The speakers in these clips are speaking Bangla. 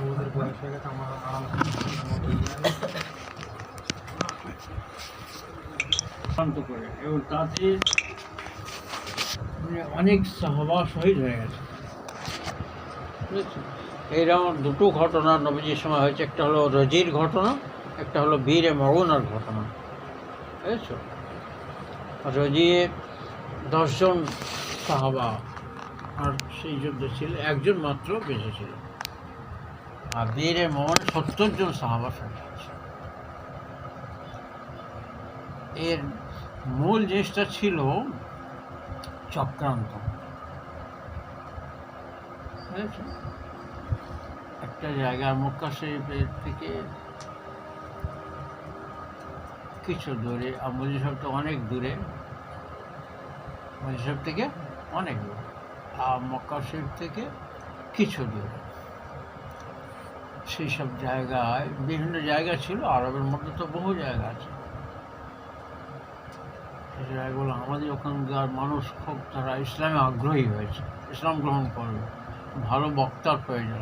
আমাদের বয়স হয়ে গেছে আমার আরাম শান্ত করে এবং তাতে অনেক সাহবা শহীদ হয়ে গেছে এইরকম দুটো ঘটনা নবীজির সময় হয়েছে। একটা হলো রজির ঘটনা, একটা হলো বীরে মরুনার ঘটনা। বুঝেছ? রজিয়ে দশজন সাহাবা আর সেই যুদ্ধে ছিল, একজন মাত্র বেঁচে ছিল। আর বীরে মরণ সত্তর জন সাহাবা এর মূল জিনিসটা ছিল চক্রান্ত। একটা জায়গা মক্কা শরীফের থেকে কিছু দূরে সাহেব তো অনেক দূরে। মসজিদ সাহেব থেকে অনেক দূরে। আর মক্কা শরীফ থেকে কিছু দূরে। সেই সব জায়গায়, বিভিন্ন জায়গা ছিল, আরবের মধ্যে তো বহু জায়গা আছে। সেই জায়গাগুলো আমাদের ওখানকার মানুষ খুব, তারা ইসলামে আগ্রহী হয়েছে, ইসলাম গ্রহণ করবে। ভালো বক্তার প্রয়োজন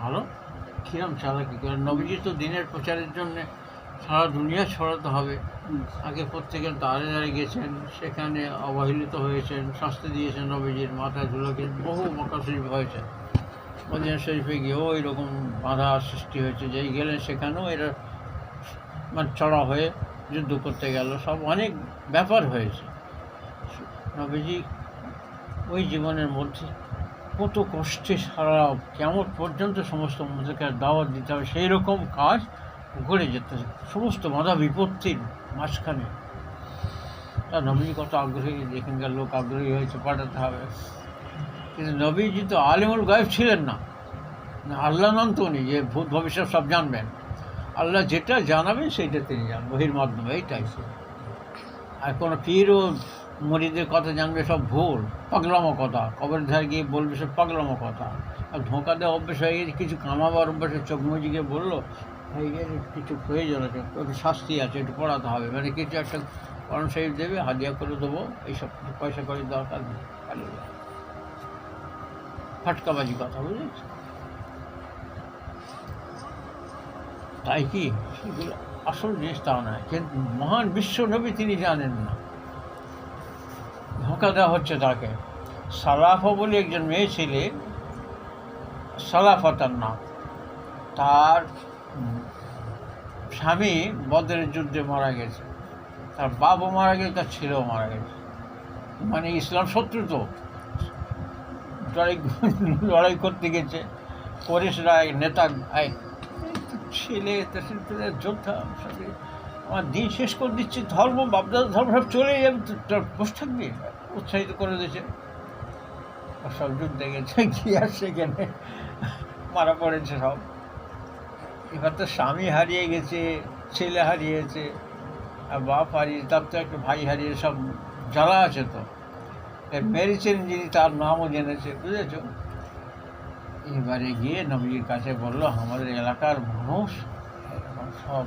ভালো? কিরম চালাকি করে? নবীজি তো দিনের প্রচারের জন্য সারা দুনিয়া ছড়াতে হবে। আগে প্রত্যেকে দাঁড়ে দাঁড়িয়ে গেছেন, সেখানে অবহেলিত হয়েছেন, শাস্তি দিয়েছেন নবীজির মাথায় ধুলোকে, বহু মক্কা শরীফ হয়েছে মদিনা শরীফে গিয়েও এরকম বাধা সৃষ্টি হয়েছে যেই গেলেন সেখানেও এরা মানে চড়া হয়ে যুদ্ধ করতে গেল। সব অনেক ব্যাপার হয়েছে। নবীজি ওই জীবনের মধ্যে কত কষ্টে সারা কেমন পর্যন্ত সমস্ত মানুষকে দাওয়াত দিতে হবে সেই রকম কাজ ঘুরে যেতে সমস্ত বাধা বিপত্তির মাঝখানে। তা নবীজি কত আগ্রহী, যেখানকার লোক আগ্রহী হয়েছে, পাঠাতে হবে। কিন্তু নবীজি তো আলিমুল গায়েব ছিলেন না। না, আল্লাহ নন তো উনি যে ভূত ভবিষ্যৎ সব জানবেন। আল্লাহ যেটা জানাবেন সেইটা তিনি জানবেন বহির মাধ্যমে এইটাই। আর কোনো পীর ও মরিদের কথা জানবে সব ভুল পাগলামো কথা। কবরের ধারে গিয়ে বলবে সব পাগলামো কথা। আর ধোঁকা দেওয়া অভ্যেস হয়ে গেছে কিছু কামাবার অভ্যেস চোখ মুজি গিয়ে বলল হয়ে গেছে কিছু প্রয়োজন আছে একটু শাস্তি আছে একটু পড়াতে হবে। মানে কিছু একটা করণ শরীফ দেবে হাদিয়া করে দেবো এইসব পয়সা করে দরকার নেই। ফাটকাবাজি কথা বুঝেছ? তাই কি? আসল জিনিস তাও নয়। কিন্তু মহান বিশ্বনবী তিনি জানেন না। ধোঁকা দেওয়া হচ্ছে তাকে। সালাফা বলে একজন মেয়ে ছেলে সালাফা তার নাম। তার স্বামী বদরের যুদ্ধে মারা গেছে। তার বাবা মারা গেছে, তার ছেলেও মারা গেছে। মানে ইসলাম শত্রু তো। লড়াই লড়াই করতে গেছে। পরেশ রায়, নেতা ছেলে যোদ্ধা, সবই। আমার দিন শেষ করে দিচ্ছি, ধর্ম বাপদাদা ধর্ম সব চলে যাবে বসে থাকবি, উৎসাহিত করে দিয়েছে। সব যুদ্ধে গেছে কি আর সেখানে মারা পড়েছে সব। এবার তো স্বামী হারিয়ে গেছে, ছেলে হারিয়েছে, আর বাপ হারিয়ে, তার তো একটা ভাই হারিয়ে সব জ্বালা আছে তো। এর মেরেছেন যিনি, তার নামও জেনেছে, বুঝেছ? এবারে গিয়ে নবীজির কাছে বলল, আমাদের এলাকার মানুষ সব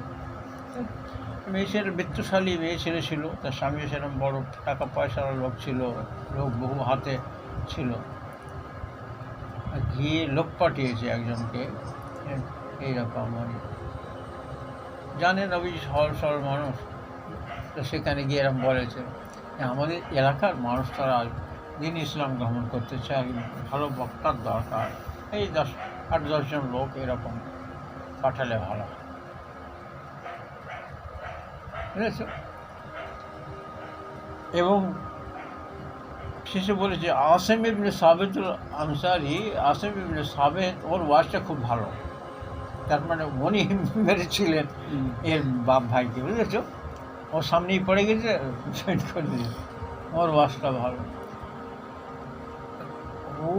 মেয়ে ছেলে বৃত্তশালী মেয়ে ছেলে ছিল তার স্বামী সেরকম বড় টাকা পয়সার লোক ছিল, লোক বহু হাতে ছিল। গিয়ে লোক পাঠিয়েছে একজনকে এইরকম মানে জানে নবীজি সরল সরল মানুষ, তো সেখানে গিয়ে এরকম বলেছে। আমাদের এলাকার মানুষ তারা দিন ইসলাম গ্রহণ করতে চায় ভালো বক্তার দরকার। এই দশ আট দশজন লোক এরকম পাঠালে ভালো। বুঝেছ? এবং শেষে বলেছে আসেম ইবনে সাবেদুল আনসারি আসেম ইবনে সাবেত ওর ওয়াজটা খুব ভালো। তার মানে উনি মেরেছিলেন এর বাপ ভাইকে বুঝেছ? ওর সামনেই পড়ে গেছে জয়েন করে দিয়েছে। ওর ওয়াজটা ভালো। ও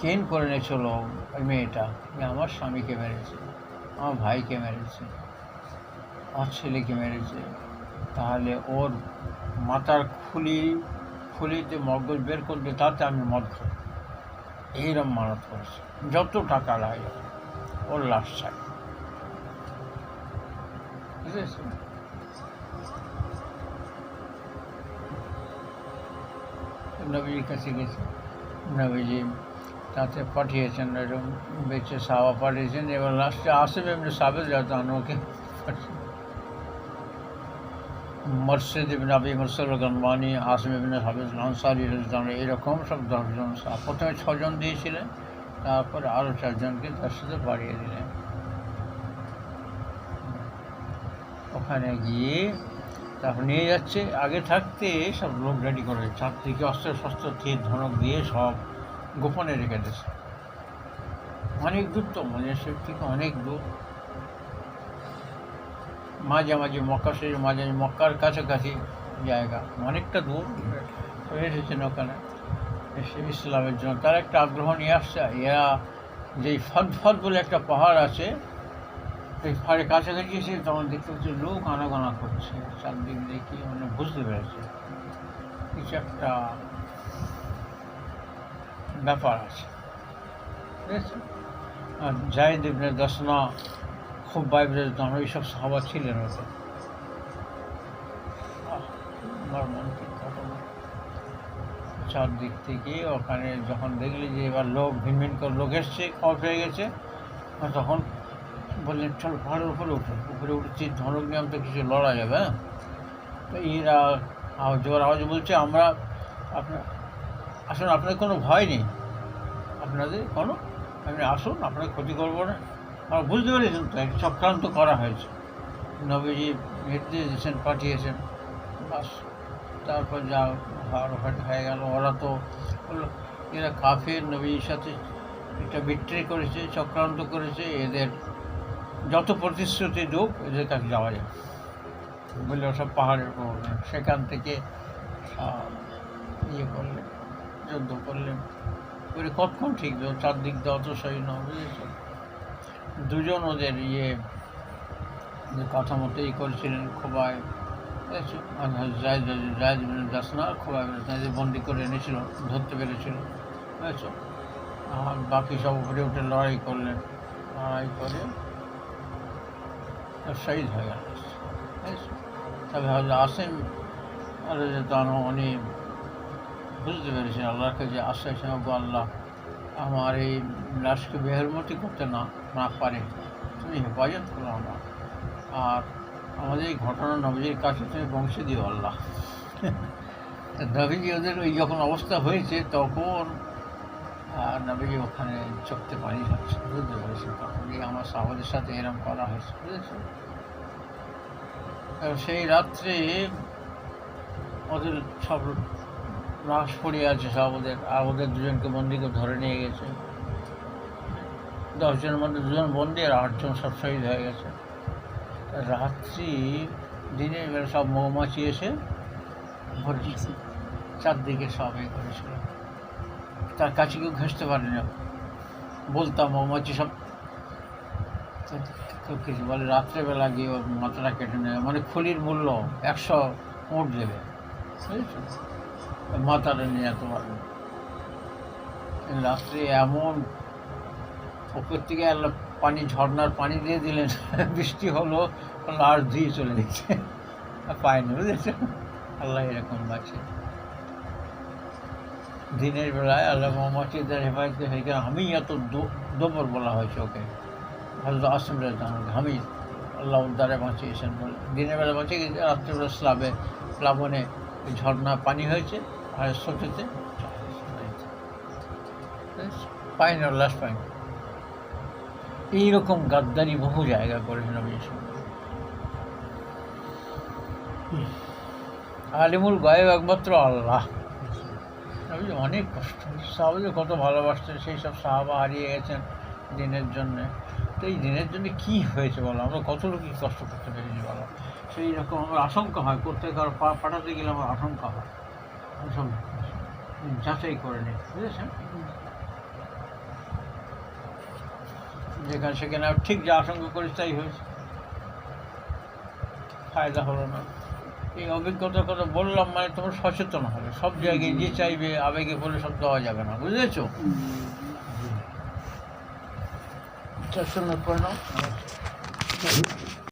কেন করে নিয়েছিল ওই মেয়েটা? আমার স্বামীকে মেরেছে, আমার ভাইকে মেরেছে, আমার ছেলেকে মেরেছে। তাহলে ওর মাথার খুলি, খুলিতে মগজ বের করবে তাতে আমি মদ খাই এইরকম মানত করেছে। যত টাকা লাগে, ওর লাশ চাই। বুঝেছ? নবীজির কাছে গেছে। নবীজি তাতে পাঠিয়েছেন, এরকম বেঁচে সাওয়া পাঠিয়েছেন, এবার লাস্টে আসিফ এমনি সাবেদ যাতে ওকে মর্শেদ ইবিন আবি মরসুল গনবানি আসিম ইবিন হাবিজ আনসারি রাজদান এরকম সব দশজন প্রথমে ছজন দিয়েছিলেন, তারপর আরও চারজনকে তার সাথে বাড়িয়ে দিলেন। ওখানে গিয়ে তারপর নিয়ে যাচ্ছে। আগে থাকতে সব লোক রেডি করে চারদিকে অস্ত্র শস্ত্র তীর ধনক দিয়ে সব গোপনে রেখে দিয়েছে অনেক দূর তো মজেশ্বর থেকে অনেক দূর। মাঝে মাঝে মক্কা শরীর মাঝে মক্কার কাছাকাছি জায়গা। অনেকটা দূর। হয়ে এসেছেন ওখানে। এসে ইসলামের জন্য। তার একটা আগ্রহ নিয়ে আসছে। এরা যেই ফদ ফদ বলে একটা পাহাড় আছে পাহাড়ের কাছাকাছি এসে তখন দেখতে পাচ্ছি লোক আনাগোনা করছে, চারদিক দেখি মানে বুঝতে পেরেছে। কিছু একটা ব্যাপার আছে। ঠিক আছে? আর জাহিদ ইবনে দসনা খুব বাইরে তখন এইসব সাহাবা ছিলেন ওতে চারদিক থেকে ওখানে যখন দেখলি যে এবার লোক ভিন ভিন করে লোক এসছে, খবর পেয়ে গেছে তখন বললেন, চলো পাহাড়ের উপরে উঠো, উপরে উঠেছি, ধনক নিয়ে তো কিছু লড়া যাবে হ্যাঁ? তো এরা আওয়াজ জোর আওয়াজ বলছে, আমরা আপনার, আসুন আপনাদের কোনো ভয় নেই। আপনাদের কোনো, আপনি আসুন, আপনার ক্ষতি করব না। আর বুঝতে পেরেছেন তো এক চক্রান্ত করা হয়েছে। নবীজি নির্দেশ দিয়েছেন পাঠিয়েছেন। বাস, তারপর যা হওয়ার হয়ে গেল, ওরা তো এরা কাফের নবীর সাথে একটা বিট্রি করেছে, চক্রান্ত করেছে, এদের যত প্রতিশ্রুতি দুক এদের কাছে যাওয়া যায়। বললে, ওসব পাহাড়ের উঠলেন। সেখান থেকে ইয়ে করলেন, যুদ্ধ করলেন। করে কতক্ষণ ঠিক? চারদিক দিয়ে অত সৈন্য বুঝেছ? দুজন ওদের ইয়ে কথা মতো ই করেছিলেন খোবাই তাদের বন্দি করে এনেছিল, ধরতে পেরেছিল। আর বাকি সব উপরে উঠে লড়াই করলেন। লড়াই করে সব শহীদ হয়ে গেল। তবে হয়তো আসেন আর তানো উনি বুঝতে পেরেছেন আল্লাহর কাছে আশ্বাসেন গো আল্লাহ, আমার এই লাশকে বেহরমতি করতে না না পারে। তুমি হেফাজত করো আমার। আর আমাদের এই ঘটনা নবীজির কাছে তুমি পৌঁছে দিও আল্লাহ। নবীজি ওদের ওই যখন অবস্থা হয়েছে, তখন আর নবীজি ওখানে চোখতে পানি যাচ্ছে বুঝতে পেরেছেন তখন এই আমার সাহদের সাথে এরম করা হয়েছে বুঝেছ? সেই রাত্রে ওদের সব লাশ পড়ে আছে সব ওদের আর ওদের দুজনকে বন্দিকে ধরে নিয়ে গেছে। দশজনের মধ্যে দুজন বন্দি আর আটজন সব শহীদ হয়ে গেছে। রাত্রি দিনের বেলা সব মৌমাছি এসে ভরেছে। চারদিকে সব এ করেছিল। তার কাছে কেউ ঘেসতে পারে না। বলতাম, মৌমাছি সব কিছু বলে, রাত্রেবেলা গিয়ে ওর মাথাটা কেটে নেবে মানে খুলির মূল্য একশো উঠ দেবে। মাথাটা নিয়ে যেতে পারবে রাত্রে এমন উপর থেকে আল্লাহ পানি ঝর্নার পানি দিয়ে দিলেন, বৃষ্টি হলো, লাশ দিয়ে চলে গেছে। পায়নি বুঝেছ? আল্লাহ এরকম বাঁচে। দিনের বেলায় আল্লাহ মোহাম্মদের হেফাজতে হয়ে আমি এত দোবর বলা হয়েছে ওকে হজরত আসিম রাজান আমি আল্লাহ উদ্ধারে বাঁচিয়েছেন বলে। দিনের বেলা বাঁচিয়ে গেছে, রাত্রিবেলা স্লাবে, প্লাবনে ঝর্ণা পানি হয়েছে, আর সোটেতে পাইনি লাশ পাইনি এইরকম গাদ্দারি বহু জায়গা করেছেন আমি আলিমুল গায়েব একমাত্র আল্লাহ। নবী অনেক কষ্ট। সাহাবাদের কত ভালোবাসতেন সেই সব সাহাবা হারিয়ে গেছেন দিনের জন্যে। তো এই দিনের জন্য কী হয়েছে বলো? আমরা কতটুকু কী কষ্ট করতে পেরেছি বলো? সেই রকম আমার আশঙ্কা হয় করতে কারও পাঠাতে গেলে আমার আশঙ্কা হয়। সব যাচাই করে নিই, বুঝেছেন? যেখানে সেখানে, ঠিক যা আশঙ্কা করিস তাই হয়েছে। ফায়দা হলো না। এই অভিজ্ঞতার কথা বললাম মানে তোমার সচেতন হবে। সব জায়গায় যে চাইবে আবেগে বলে সব দেওয়া যাবে না বুঝেছ? চারশো নাও